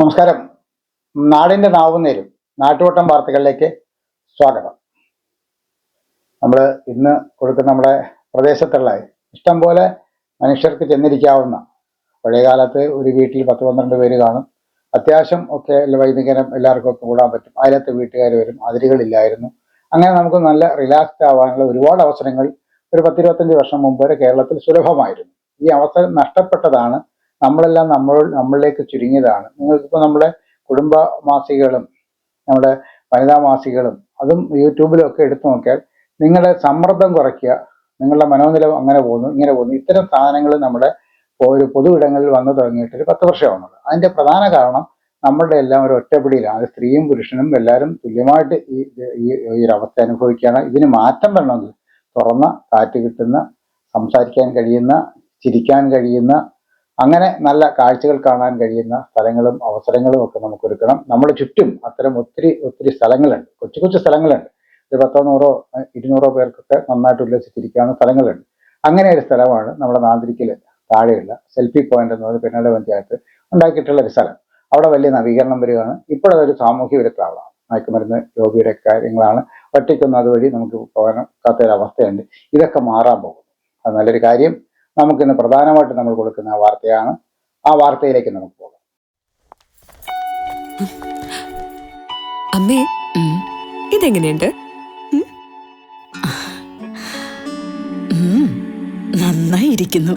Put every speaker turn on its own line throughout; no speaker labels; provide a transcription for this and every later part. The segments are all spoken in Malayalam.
നമസ്കാരം. നാടിന്റെ നാവുന്നേരും നാട്ടുവട്ടം വാർത്തകളിലേക്ക് സ്വാഗതം. നമ്മൾ ഇന്ന് കൊടുക്കുന്ന നമ്മുടെ പ്രദേശത്തുള്ള ഇഷ്ടം പോലെ മനുഷ്യർക്ക് ചെന്നിരിക്കാവുന്ന പഴയ കാലത്ത് ഒരു വീട്ടിൽ പത്ത് പന്ത്രണ്ട് പേര് കാണും. അത്യാവശ്യം ഒക്കെ വൈകുന്നേരം എല്ലാവർക്കും ഒക്കെ കൂടാൻ പറ്റും. അതിലത്തെ വീട്ടുകാർ വരും അതിരുകളില്ലായിരുന്നു അങ്ങനെ നമുക്ക് നല്ല റിലാക്സ്ഡ് ആവാനുള്ള ഒരുപാട് അവസരങ്ങൾ ഒരു പത്തിരുപത്തഞ്ച് വർഷം മുമ്പ് വരെ കേരളത്തിൽ സുലഭമായിരുന്നു. ഈ അവസരം നഷ്ടപ്പെട്ടതാണ് നമ്മളെല്ലാം നമ്മൾ നമ്മളിലേക്ക് ചുരുങ്ങിയതാണ്. നിങ്ങൾക്കിപ്പോൾ നമ്മുടെ കുടുംബ മാസികകളും നമ്മുടെ വനിതാ മാസികകളും അതും യൂട്യൂബിലും ഒക്കെ എടുത്തു നോക്കിയാൽ നിങ്ങളുടെ സമ്മർദ്ദം കുറയ്ക്കുക നിങ്ങളുടെ മനോനില അങ്ങനെ പോകുന്നു ഇങ്ങനെ പോകുന്നു. ഇത്തരം സാധനങ്ങൾ നമ്മുടെ ഒരു പൊതു ഇടങ്ങളിൽ വന്നു തുടങ്ങിയിട്ട് ഒരു പത്ത് വർഷമാവുന്നത് അതിന്റെ പ്രധാന കാരണം നമ്മളുടെ എല്ലാം ഒരു ഒറ്റപ്പിടിയിലാണ്. സ്ത്രീയും പുരുഷനും എല്ലാവരും തുല്യമായിട്ട് ഈ ഈ ഒരു അവസ്ഥ അനുഭവിക്കുകയാണ്. ഇതിന് മാറ്റം വരണമെങ്കിൽ തുറന്ന കാറ്റ് കിട്ടുന്ന സംസാരിക്കാൻ കഴിയുന്ന ചിരിക്കാൻ കഴിയുന്ന അങ്ങനെ നല്ല കാഴ്ചകൾ കാണാൻ കഴിയുന്ന സ്ഥലങ്ങളും അവസരങ്ങളും ഒക്കെ നമുക്ക് ഒരുക്കണം നമ്മുടെ ചുറ്റും അത്തരം ഒത്തിരി ഒത്തിരി സ്ഥലങ്ങളുണ്ട്. കൊച്ചു കൊച്ചു സ്ഥലങ്ങളുണ്ട്. ഒരു പത്തോ നൂറോ ഇരുന്നൂറോ പേർക്കൊക്കെ നന്നായിട്ട് ഉല്ലസിച്ചിരിക്കാവുന്ന സ്ഥലങ്ങളുണ്ട്. അങ്ങനെ ഒരു സ്ഥലമാണ് നമ്മുടെ നാന്തിരിക്കൽ താഴെയുള്ള സെൽഫി പോയിന്റ് എന്ന് പറയുന്നത് പെരുന്നാട് പഞ്ചായത്ത് ഉണ്ടാക്കിയിട്ടുള്ള ഒരു സ്ഥലം. അവിടെ വലിയ നവീകരണം വരികയാണ്. ഇപ്പോഴതൊരു സാമൂഹ്യ വിരുദ്ധമാണ്. മയക്കുമരുന്ന് രോഗിയുടെ കാര്യങ്ങളാണ്. ഒറ്റയ്ക്കൊന്നും അതുവഴി നമുക്ക് പോകാൻ കാത്തൊരവസ്ഥയുണ്ട് ഇതൊക്കെ മാറാൻ പോകുന്നു. അത് നല്ലൊരു കാര്യം. നമുക്കിന്ന് പ്രധാനമായിട്ട് നമ്മൾ കൊടുക്കുന്ന വാർത്തയാണ്. ആ വാർത്തയിലേക്ക് നമുക്ക് പോകാം.
അമ്മേ. ഇതെങ്ങനെയുണ്ട്?
നന്നായി നന്നായിരിക്കുന്നു.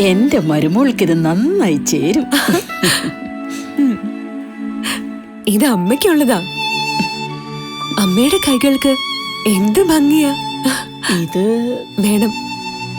എന്റെ മരുമോൾക്ക് ഇത് നന്നായി ചേരും.
ഇത് അമ്മയ്ക്കുള്ളതാ. അമ്മയുടെ കൈകൾക്ക് എന്ത് ഭംഗിയാ.
ഇത്
വേണം.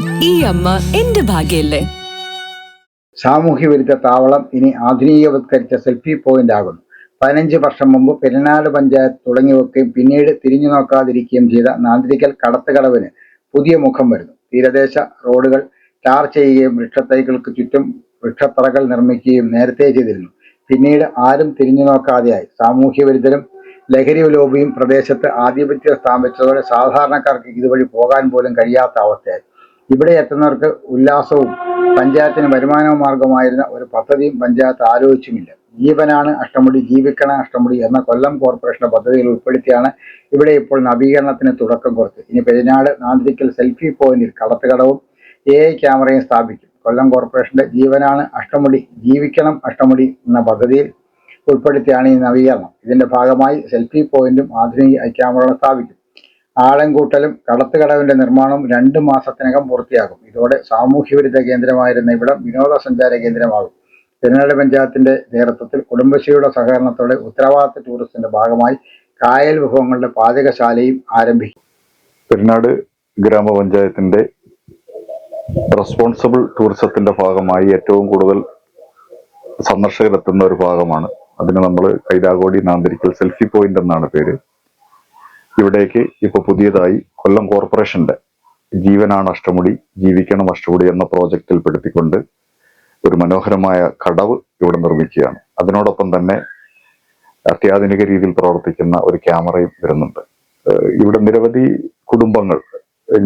ഈ അമ്മ എന്റെ ഭാഗ്യല്ലേ?
സാമൂഹ്യ വിരുദ്ധ താവളം ഇനി ആധുനികവത്കരിച്ച സെൽഫി പോയിന്റ് ആകുന്നു. പതിനഞ്ച് വർഷം മുമ്പ് പെരുന്നാട് പഞ്ചായത്ത് തുടങ്ങി വെക്കുകയും പിന്നീട് തിരിഞ്ഞു നോക്കാതിരിക്കുകയും ചെയ്ത നാന്തിരിക്കൽ കടത്തുകടവിന് പുതിയ മുഖം വരുന്നു. തീരദേശ റോഡുകൾ ടാർ ചെയ്യുകയും വൃക്ഷത്തൈകൾക്ക് ചുറ്റും വൃക്ഷത്തറകൾ നിർമ്മിക്കുകയും നേരത്തെ ചെയ്തിരുന്നു. പിന്നീട് ആരും തിരിഞ്ഞു നോക്കാതെയായി. സാമൂഹ്യ വിരുദ്ധരും ലഹരി ലോബിയും പ്രദേശത്ത് ആധിപത്യം സ്ഥാപിച്ചതോടെ സാധാരണക്കാർക്ക് ഇതുവഴി പോകാൻ പോലും കഴിയാത്ത അവസ്ഥയായി. ഇവിടെ എത്തുന്നവർക്ക് ഉല്ലാസവും പഞ്ചായത്തിന് വരുമാന മാർഗമായിരുന്ന ഒരു പദ്ധതിയും പഞ്ചായത്ത് ആലോചിച്ചുമില്ല. ജീവനാണ് അഷ്ടമുടി ജീവിക്കണം അഷ്ടമുടി എന്ന കൊല്ലം കോർപ്പറേഷന്റെ പദ്ധതിയിൽ ഉൾപ്പെടുത്തിയാണ് ഇവിടെ ഇപ്പോൾ നവീകരണത്തിന് തുടക്കം കുറിച്ചത്. ഇനി പെരിനാട് നാന്തിരിക്കൽ സെൽഫി പോയിന്റിൽ കടത്തുകടവും എ ഐ ക്യാമറയും സ്ഥാപിക്കും. കൊല്ലം കോർപ്പറേഷന്റെ ജീവനാണ് അഷ്ടമുടി ജീവിക്കണം അഷ്ടമുടി എന്ന പദ്ധതിയിൽ ഉൾപ്പെടുത്തിയാണ് ഈ നവീകരണം. ഇതിന്റെ ഭാഗമായി സെൽഫി പോയിന്റും ആധുനിക ക്യാമറകളും സ്ഥാപിക്കും. ആളെങ്കൂട്ടലും കടത്തുകടവിന്റെ നിർമ്മാണവും രണ്ട് മാസത്തിനകം പൂർത്തിയാകും. ഇതോടെ സാമൂഹ്യ വിരുദ്ധ കേന്ദ്രമായിരുന്ന ഇവിടം വിനോദസഞ്ചാര കേന്ദ്രമാകും. തിരുനാട് പഞ്ചായത്തിന്റെ നേതൃത്വത്തിൽ കുടുംബശ്രീയുടെ സഹകരണത്തോടെ ഉത്തരവാദിത്ത ടൂറിസത്തിന്റെ ഭാഗമായി കായൽ വിഭവങ്ങളുടെ പാചകശാലയും ആരംഭിക്കും.
പെരുന്നാട് ഗ്രാമപഞ്ചായത്തിന്റെ റെസ്പോൺസിബിൾ ടൂറിസത്തിന്റെ ഭാഗമായി ഏറ്റവും കൂടുതൽ സന്ദർശകരെത്തുന്ന ഒരു ഭാഗമാണ്. അതിന് നമ്മൾ കൈലാകോടി നാന്തിരിക്കൽ സെൽഫി പോയിന്റ് എന്നാണ് പേര്. ഇവിടേക്ക് ഇപ്പോൾ പുതിയതായി കൊല്ലം കോർപ്പറേഷന്റെ ജീവനാണ് അഷ്ടമുടി ജീവിക്കണം അഷ്ടമുടി എന്ന പ്രോജക്റ്റിൽ പെടുത്തിക്കൊണ്ട് ഒരു മനോഹരമായ കടവ് ഇവിടെ നിർമ്മിക്കുകയാണ്. അതിനോടൊപ്പം തന്നെ അത്യാധുനിക രീതിയിൽ പ്രവർത്തിക്കുന്ന ഒരു ക്യാമറയും വരുന്നുണ്ട്. ഇവിടെ നിരവധി കുടുംബങ്ങൾ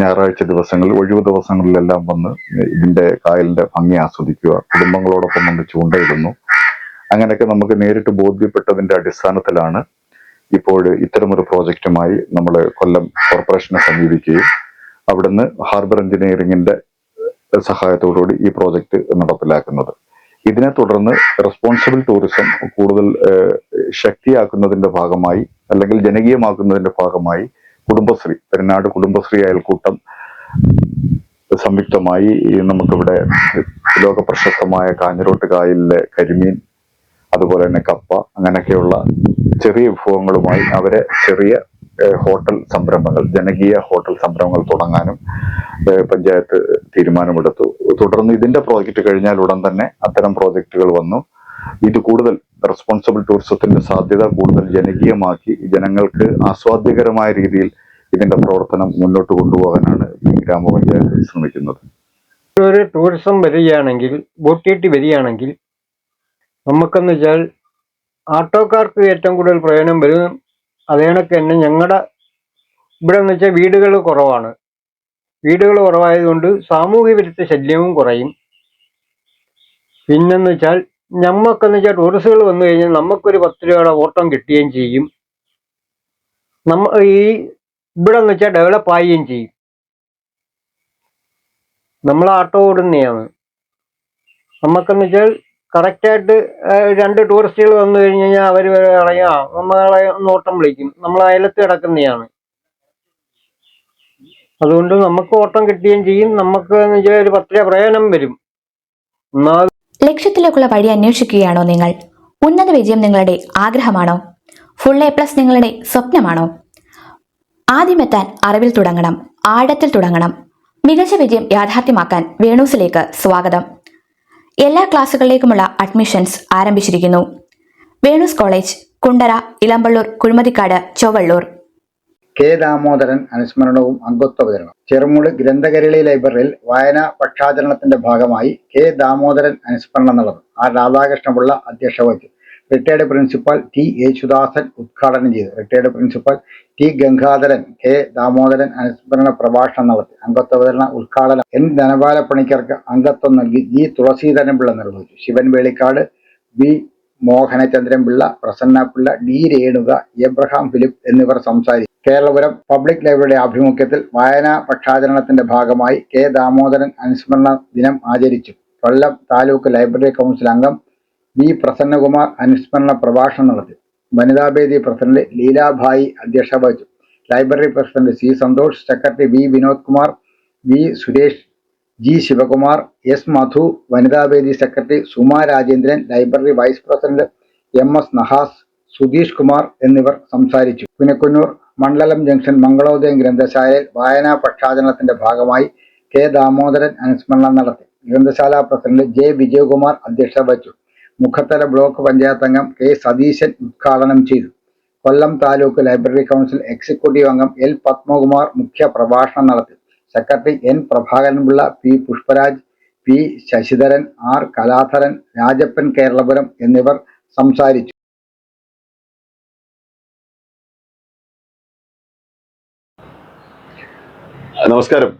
ഞായറാഴ്ച ദിവസങ്ങളിൽ ഒഴിവ് ദിവസങ്ങളിലെല്ലാം വന്ന് ഇതിന്റെ കായലിന്റെ ഭംഗി ആസ്വദിക്കുക കുടുംബങ്ങളോടൊപ്പം വന്ന് ചൂണ്ടയിടുന്നു. അങ്ങനെയൊക്കെ നമുക്ക് നേരിട്ട് ബോധ്യപ്പെട്ടതിന്റെ അടിസ്ഥാനത്തിലാണ് ഇപ്പോൾ ഇത്തരമൊരു പ്രോജക്റ്റുമായി നമ്മൾ കൊല്ലം കോർപ്പറേഷനെ സമീപിക്കുകയും അവിടുന്ന് ഹാർബർ എഞ്ചിനീയറിംഗിന്റെ സഹായത്തോടുകൂടി ഈ പ്രോജക്റ്റ് നടപ്പിലാക്കുന്നത്. ഇതിനെ തുടർന്ന് റെസ്പോൺസിബിൾ ടൂറിസം കൂടുതൽ ശക്തിയാക്കുന്നതിന്റെ ഭാഗമായി അല്ലെങ്കിൽ ജനകീയമാക്കുന്നതിന്റെ ഭാഗമായി കുടുംബശ്രീ പെരുന്നാട് കുടുംബശ്രീ അയൽക്കൂട്ടം സംയുക്തമായി നമുക്കിവിടെ ലോക പ്രശസ്തമായ കാഞ്ഞിരോട്ട് കായലിലെ കരിമീൻ അതുപോലെ തന്നെ കപ്പ അങ്ങനെയൊക്കെയുള്ള ചെറിയ വിഭവങ്ങളുമായി അവരെ ചെറിയ ഹോട്ടൽ സംരംഭങ്ങൾ ജനകീയ ഹോട്ടൽ സംരംഭങ്ങൾ തുടങ്ങാനും പഞ്ചായത്ത് തീരുമാനമെടുത്തു. തുടർന്ന് ഇതിന്റെ പ്രോജക്റ്റ് കഴിഞ്ഞാൽ ഉടൻ തന്നെ അത്തരം പ്രോജക്റ്റുകൾ വന്നു. ഇത് കൂടുതൽ റെസ്പോൺസിബിൾ ടൂറിസത്തിന്റെ സാധ്യത കൂടുതൽ ജനകീയമാക്കി ജനങ്ങൾക്ക് ആസ്വാദ്യകരമായ രീതിയിൽ ഇതിന്റെ പ്രവർത്തനം മുന്നോട്ട് കൊണ്ടുപോകാനാണ് ഗ്രാമപഞ്ചായത്ത് ശ്രമിക്കുന്നത്.
ഒരു ടൂറിസം വരികയാണെങ്കിൽ ബോട്ടിയിട്ട് വരികയാണെങ്കിൽ നമുക്കെന്ന് വെച്ചാൽ ആട്ടോക്കാർക്ക് ഏറ്റവും കൂടുതൽ പ്രയോജനം വരും. അതേ കണക്ക് തന്നെ ഞങ്ങളുടെ ഇവിടെ എന്ന് വെച്ചാൽ വീടുകൾ കുറവാണ്. വീടുകൾ കുറവായതുകൊണ്ട് സാമൂഹ്യ വിരുദ്ധ ശല്യവും കുറയും. പിന്നെന്ന് വെച്ചാൽ ഞമ്മക്കെന്ന് വെച്ചാൽ ടൂറിസ്റ്റുകൾ വന്നു കഴിഞ്ഞാൽ നമുക്കൊരു പത്ത് രൂപയുടെ ഓട്ടം കിട്ടുകയും ചെയ്യും. നമ്മ ഈ ഇവിടെ എന്ന് വെച്ചാൽ ഡെവലപ്പ് ആവുകയും ചെയ്യും. നമ്മൾ ആട്ടോ ഓടുന്നതാണ് നമുക്കെന്ന് വെച്ചാൽ കറക്റ്റായിട്ട് രണ്ട് ടൂറിസ്റ്റുകൾ വന്നു കഴിഞ്ഞ് കഴിഞ്ഞാൽ അവർ പറയാ നമ്മളെ നോട്ടം വിളിക്കും. നമ്മൾ അയലത്ത് കിടക്കുന്നതാണ് അതുകൊണ്ട് നമുക്ക് ഓട്ടം കിട്ടുകയും ചെയ്യും. നമുക്ക് ഒരു പത്ര പ്രയോജനം വരും.
ലക്ഷ്യത്തിലേക്കുള്ള വഴി അന്വേഷിക്കുകയാണോ നിങ്ങൾ? ഉന്നത വിജയം നിങ്ങളുടെ ആഗ്രഹമാണോ? ഫുൾ എ പ്ലസ് നിങ്ങളുടെ സ്വപ്നമാണോ? ആദ്യമെത്താൻ അറിവിൽ തുടങ്ങണം ആഴത്തിൽ തുടങ്ങണം. മികച്ച വിജയം യാഥാർത്ഥ്യമാക്കാൻ വേണൂസിലേക്ക് സ്വാഗതം. എല്ലാ ക്ലാസ്സുകളിലേക്കുമുള്ള അഡ്മിഷൻസ് ആരംഭിച്ചിരിക്കുന്നു. വേണുസ് കോളേജ് കുണ്ടറ ഇളമ്പള്ളൂർ കുഴിമതിക്കാട് ചൊവ്വള്ളൂർ.
കെ ദാമോദരൻ അനുസ്മരണവും അംഗത്വ വിതരണം ചെറുമുട് ഗ്രന്ഥകരളി ലൈബ്രറിയിൽ വായനാ പക്ഷാചരണത്തിന്റെ ഭാഗമായി കെ ദാമോദരൻ അനുസ്മരണം നടന്നു. ആർ രാധാകൃഷ്ണപിള്ള അധ്യക്ഷ വഹിച്ചു റിട്ടയർഡ് പ്രിൻസിപ്പൽ ടി യേശുദാസൻ ഉദ്ഘാടനം ചെയ്തു. Retired principal T Gangadharan K Damodaran അനുസ്മരണ പ്രഭാഷണം നടത്തി. അംഗത്വതരണ ഉദ്ഘാടനം എൻ. ധനപാല പണിക്കർക്ക് അംഗത്വം നൽകി. ജി. തുളസീധരൻ പിള്ള നിർവഹിച്ചു. Shivan Velikkad B. Mohanachandran Pillai Prasanna Pillai D. Renuka Abraham Philip എന്നിവർ സംസാരിച്ചു. കേരളപുരം പബ്ലിക് ലൈബ്രറിയുടെ ആഭിമുഖ്യത്തിൽ വായനാ പക്ഷാചരണത്തിന്റെ ഭാഗമായി കെ. ദാമോദരൻ അനുസ്മരണ ദിനം ആചരിച്ചു. കൊല്ലം താലൂക്ക് ലൈബ്രറി കൗൺസിൽ അംഗം വി പ്രസന്നകുമാർ അനുസ്മരണ പ്രഭാഷണം നടത്തി. വനിതാവേദി പ്രസിഡന്റ് ലീലാഭായി അധ്യക്ഷത വഹിച്ചു. Library president C Santhosh secretary V Vinod Kumar V Suresh G Sivakumar S Madhu Vanithavedi secretary Suma Rajendran library vice president M S Nahas Sudheesh Kumar എന്നിവർ സംസാരിച്ചു. പുനക്കുന്നൂർ മണ്ഡലം ജംഗ്ഷൻ മംഗളോദയം ഗ്രന്ഥശാലയിൽ വായനാ പക്ഷാചരണത്തിന്റെ ഭാഗമായി കെ ദാമോദരൻ അനുസ്മരണം നടത്തി. ഗ്രന്ഥശാല പ്രസിഡന്റ് ജെ വിജയകുമാർ അധ്യക്ഷത വഹിച്ചു. മുഖത്തല ബ്ലോക്ക് പഞ്ചായത്ത് അംഗം കെ സതീശൻ ഉദ്ഘാടനം ചെയ്തു. Kollam taluk library council executive അംഗം എൽ പത്മകുമാർ മുഖ്യ പ്രഭാഷണം നടത്തി. Secretary N Prabhakaranpillai P Pushparaj P Sasidharan R Kaladharan Rajappan Keralapuram എന്നിവർ സംസാരിച്ചു.
നമസ്കാരം.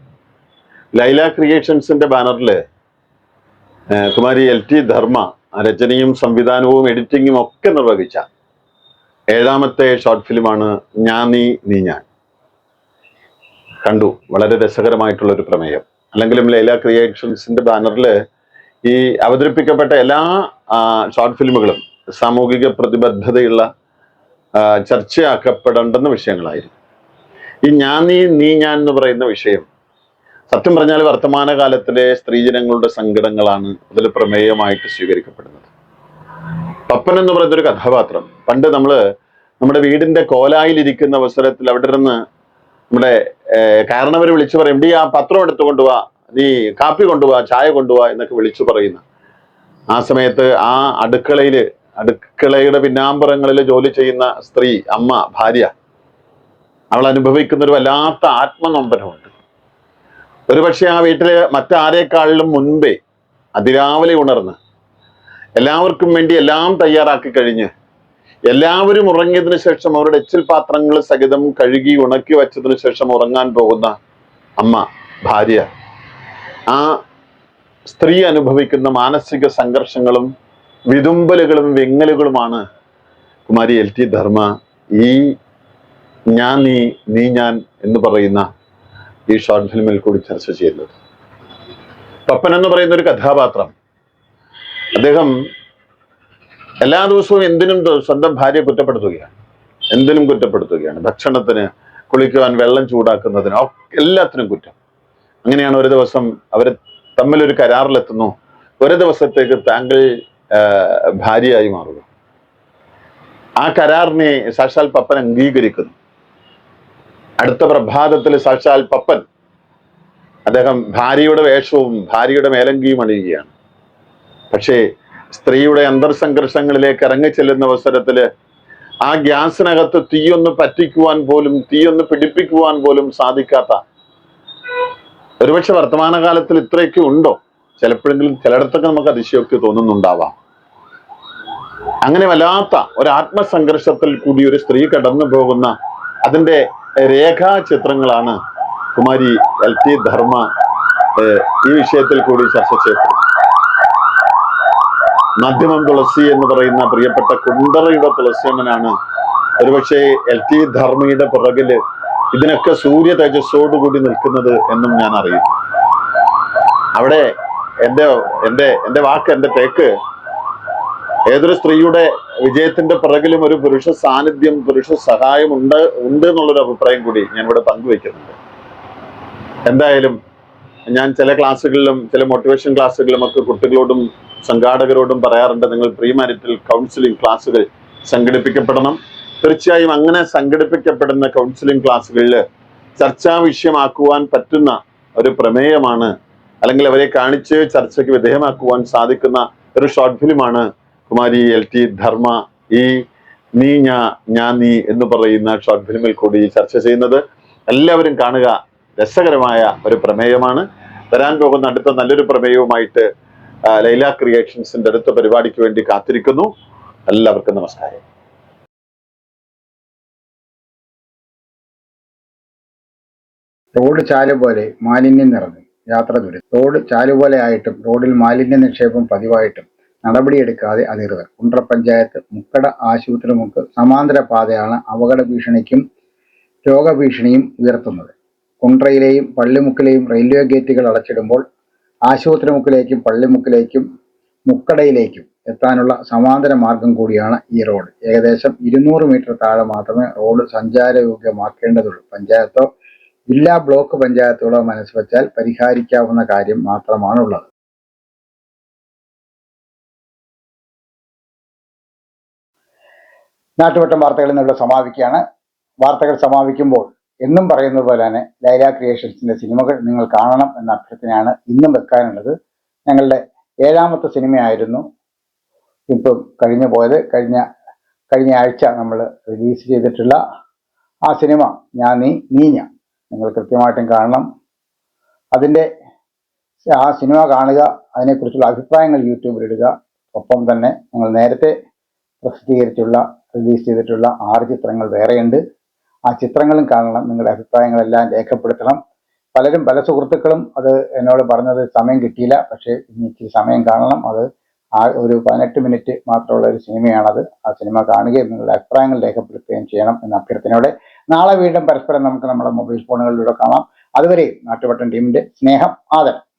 ലൈല ക്രിയേഷൻസിന്റെ ബാനറിൽ കുമാരി എൽ ടി ധർമ്മ രചനയും സംവിധാനവും എഡിറ്റിങ്ങും ഒക്കെ നിർവഹിച്ച ഏഴാമത്തെ ഷോർട്ട് ഫിലിമാണ് ഞാൻ നീ നീ ഞാൻ. കണ്ടു വളരെ രസകരമായിട്ടുള്ള ഒരു പ്രമേയം. അല്ലെങ്കിലും ലൈല ക്രിയേഷൻസിന്റെ ബാനറിൽ ഈ അവതരിപ്പിക്കപ്പെട്ട എല്ലാ ഷോർട്ട് ഫിലിമുകളും സാമൂഹിക പ്രതിബദ്ധതയുള്ള ചർച്ചയാക്കപ്പെടേണ്ടുന്ന വിഷയങ്ങളായിരുന്നു. ഈ ഞാൻ നീ നീ ഞാൻ എന്ന് പറയുന്ന വിഷയം സത്യം പറഞ്ഞാൽ വർത്തമാനകാലത്തിലെ സ്ത്രീജനങ്ങളുടെ സങ്കടങ്ങളാണ് അതിൽ പ്രമേയമായിട്ട് സ്വീകരിക്കപ്പെടുന്നത്. പപ്പൻ എന്ന് പറയുന്ന ഒരു കഥാപാത്രം പണ്ട് നമ്മൾ നമ്മുടെ വീടിന്റെ കോലായിലിരിക്കുന്ന അവസരത്തിൽ അവിടെ നിന്ന് നമ്മുടെ കാരണവർ വിളിച്ചു പറയും ഡി ആ പത്രം എടുത്തു കൊണ്ടുപോവാ നീ കാപ്പി കൊണ്ടുപോവാ ചായ കൊണ്ടുപോവാ എന്നൊക്കെ വിളിച്ചു പറയുന്ന. ആ സമയത്ത് ആ അടുക്കളയിൽ അടുക്കളയുടെ പിന്നാമ്പുറങ്ങളിൽ ജോലി ചെയ്യുന്ന സ്ത്രീ അമ്മ ഭാര്യ അവൾ അനുഭവിക്കുന്ന ഒരു വല്ലാത്ത ആത്മനൊമ്പരമുണ്ട്. ഒരുപക്ഷെ ആ വീട്ടിലെ മറ്റാരേക്കാളിലും മുൻപേ അതിരാവിലെ ഉണർന്ന് എല്ലാവർക്കും വേണ്ടി എല്ലാം തയ്യാറാക്കി കഴിഞ്ഞ് എല്ലാവരും ഉറങ്ങിയതിനു ശേഷം അവരുടെ എച്ചിൽ പാത്രങ്ങൾ സഹിതം കഴുകി ഉണക്കി വെച്ചതിനു ശേഷം ഉറങ്ങാൻ പോകുന്ന അമ്മ ഭാര്യ ആ സ്ത്രീ അനുഭവിക്കുന്ന മാനസിക സംഘർഷങ്ങളും വിതുമ്പലുകളും വെങ്ങലുകളുമാണ് കുമാരി എൽ ടി ധർമ്മ ഈ ഞാൻ നീ നീ ഞാൻ എന്ന് പറയുന്ന ഈ ഷോർട്ട് ഫിലിമിൽ കൂടി ചർച്ച ചെയ്യുന്നത്. പപ്പൻ എന്ന് പറയുന്ന ഒരു കഥാപാത്രം. അദ്ദേഹം എല്ലാ ദിവസവും എന്തിനും സ്വന്തം ഭാര്യയെ കുറ്റപ്പെടുത്തുകയാണ്. എന്തിനും കുറ്റപ്പെടുത്തുകയാണ്. ഭക്ഷണത്തിന് കുളിക്കുവാൻ വെള്ളം ചൂടാക്കുന്നതിന് എല്ലാത്തിനും കുറ്റം. അങ്ങനെയാണ് ഒരു ദിവസം അവർ തമ്മിലൊരു കരാറിലെത്തുന്നു. ഒരു ദിവസത്തേക്ക് താങ്കൾ ഭാര്യയായി മാറുക. ആ കരാറിനെ സാക്ഷാൽ പപ്പൻ അംഗീകരിക്കുന്നു. അടുത്ത പ്രഭാതത്തിൽ സാക്ഷാൽ പപ്പൻ. അദ്ദേഹം ഭാര്യയുടെ വേഷവും ഭാര്യയുടെ മേലങ്കിയും അണിയുകയാണ്. പക്ഷേ സ്ത്രീയുടെ അന്തർസംഘർഷങ്ങളിലേക്ക് ഇറങ്ങി ചെല്ലുന്ന അവസരത്തിൽ ആ ഗ്യാസിനകത്ത് തീയൊന്ന് പറ്റിക്കുവാൻ പോലും തീയൊന്ന് പിടിപ്പിക്കുവാൻ പോലും സാധിക്കാത്ത ഒരുപക്ഷെ വർത്തമാനകാലത്തിൽ ഇത്രയൊക്കെ ഉണ്ടോ? ചിലപ്പോഴെങ്കിലും ചിലയിടത്തൊക്കെ നമുക്ക് അതിശയൊക്കെ തോന്നുന്നുണ്ടാവാം. അങ്ങനെ വല്ലാത്ത ഒരു ആത്മസംഘർഷത്തിൽ കൂടി ഒരു സ്ത്രീ കടന്നു പോകുന്ന അതിന്റെ രേഖാചിത്രങ്ങളാണ് കുമാരി എൽ ടി ധർമ്മ ഈ വിഷയത്തിൽ കൂടി ചർച്ച ചെയ്തത്. മാധ്യമം തുളസി എന്ന് പറയുന്ന പ്രിയപ്പെട്ട കുണ്ടറയുടെ തുളസിയമ്മനാണ്. ഒരുപക്ഷെ എൽ ടി ധർമ്മയുടെ പിറകിൽ ഇതിനൊക്കെ സൂര്യ തേജസ്സോടുകൂടി നിൽക്കുന്നത് എന്നും ഞാൻ അറിയുന്നു. അവിടെ എന്റെ എന്റെ എന്റെ വാക്ക് എന്റെ ടേക്ക് ഏതൊരു സ്ത്രീയുടെ വിജയത്തിന്റെ പിറകിലും ഒരു പുരുഷ സാന്നിധ്യം പുരുഷ സഹായം ഉണ്ട് ഉണ്ട് എന്നുള്ളൊരു അഭിപ്രായം കൂടി ഞാൻ ഇവിടെ പങ്കുവെക്കുന്നുണ്ട്. എന്തായാലും ഞാൻ ചില ക്ലാസ്സുകളിലും ചില മോട്ടിവേഷൻ ക്ലാസ്സുകളിലും ഒക്കെ കുട്ടികളോടും സംഘാടകരോടും പറയാറുണ്ട് നിങ്ങൾ പ്രീ കൗൺസിലിംഗ് ക്ലാസ്സുകൾ സംഘടിപ്പിക്കപ്പെടണം. തീർച്ചയായും അങ്ങനെ സംഘടിപ്പിക്കപ്പെടുന്ന കൗൺസിലിംഗ് ക്ലാസ്സുകളിൽ ചർച്ചാ വിഷയമാക്കുവാൻ പറ്റുന്ന ഒരു പ്രമേയമാണ് അല്ലെങ്കിൽ അവരെ കാണിച്ച് ചർച്ചയ്ക്ക് വിധേയമാക്കുവാൻ സാധിക്കുന്ന ഒരു ഷോർട്ട് ഫിലിമാണ് കുമാരി എൽ ടി ധർമ്മ ഈ നീ ഞാ ഞാൻ നീ എന്ന് പറയുന്ന ഷോർട്ട് ഫിലിമിൽ കൂടി ചർച്ച ചെയ്യുന്നത് എല്ലാവരും കാണുക. രസകരമായ ഒരു പ്രമേയമാണ്. വരാൻ പോകുന്ന അടുത്ത നല്ലൊരു പ്രമേയവുമായിട്ട് ലൈല ക്രിയേഷൻസിന്റെ അടുത്ത പരിപാടിക്ക് വേണ്ടി കാത്തിരിക്കുന്നു. എല്ലാവർക്കും നമസ്കാരം.
റോഡ് ചാൽ പോലെ മാലിന്യം നിറഞ്ഞു യാത്ര ദുരിതം. റോഡ് ചാൽ പോലെ ആയിട്ടും റോഡിൽ മാലിന്യ നിക്ഷേപം പതിവായിട്ടും നടപടിയെടുക്കാതെ അധികൃതർ കുണ്ട്ര പഞ്ചായത്ത് മുക്കട ആശുപത്രി മുക്ക് സമാന്തര പാതയാണ് അപകട ഭീഷണിക്കും രോഗഭീഷണിയും ഉയർത്തുന്നത്. കുണ്ട്രയിലെയും പള്ളിമുക്കിലെയും റെയിൽവേ ഗേറ്റുകൾ അടച്ചിടുമ്പോൾ ആശുപത്രി മുക്കിലേക്കും പള്ളിമുക്കിലേക്കും മുക്കടയിലേക്കും എത്താനുള്ള സമാന്തര മാർഗം കൂടിയാണ് ഈ റോഡ്. ഏകദേശം ഇരുന്നൂറ് മീറ്റർ താഴെ മാത്രമേ റോഡ് സഞ്ചാരയോഗ്യമാക്കേണ്ടതുള്ളൂ. പഞ്ചായത്തോ ജില്ലാ ബ്ലോക്ക് പഞ്ചായത്തുകളോ മനസ്സ് വെച്ചാൽ പരിഹരിക്കാവുന്ന കാര്യം മാത്രമാണുള്ളത്. നാട്ടുവട്ടം വാർത്തകൾ എന്നിവിടെ സമാപിക്കുകയാണ്. വാർത്തകൾ സമാപിക്കുമ്പോൾ എന്നും പറയുന്നത് പോലെ തന്നെ ലൈല ക്രിയേഷൻസിന്റെ സിനിമകൾ നിങ്ങൾ കാണണം എന്ന അഭ്യർത്ഥനയാണ് ഇന്നും വെക്കാനുള്ളത്. ഞങ്ങളുടെ ഏഴാമത്തെ സിനിമയായിരുന്നു ഇപ്പം കഴിഞ്ഞു പോയത്. കഴിഞ്ഞ കഴിഞ്ഞ ആഴ്ച നമ്മൾ റിലീസ് ചെയ്തിട്ടുള്ള ആ സിനിമ ഞാൻ നീ നീ ഞാൻ നിങ്ങൾ കൃത്യമായിട്ടും കാണണം. അതിന്റെ ആ സിനിമ കാണുക അതിനെക്കുറിച്ചുള്ള അഭിപ്രായങ്ങൾ യൂട്യൂബിൽ ഇടുക. ഒപ്പം തന്നെ ഞങ്ങൾ നേരത്തെ പ്രസിദ്ധീകരിച്ചുള്ള റിലീസ് ചെയ്തിട്ടുള്ള ആറ് ചിത്രങ്ങൾ വേറെയുണ്ട്. ആ ചിത്രങ്ങളും കാണണം നിങ്ങളുടെ അഭിപ്രായങ്ങളെല്ലാം രേഖപ്പെടുത്തണം. പലരും പല സുഹൃത്തുക്കളും അത് എന്നോട് പറഞ്ഞത് സമയം കിട്ടിയില്ല പക്ഷേ ഇനി സമയം കാണണം. അത് ആ ഒരു പതിനെട്ട് മിനിറ്റ് മാത്രമുള്ള ഒരു സിനിമയാണത്. ആ സിനിമ കാണുകയും നിങ്ങളുടെ അഭിപ്രായങ്ങൾ രേഖപ്പെടുത്തുകയും ചെയ്യണം എന്ന അഭ്യർത്ഥനയോടെ നാളെ വീണ്ടും പരസ്പരം നമുക്ക് നമ്മുടെ മൊബൈൽ ഫോണുകളിലൂടെ കാണാം. അതുവരെയും നാട്ടുപട്ടൻ ടീമിന്റെ സ്നേഹം ആദരം.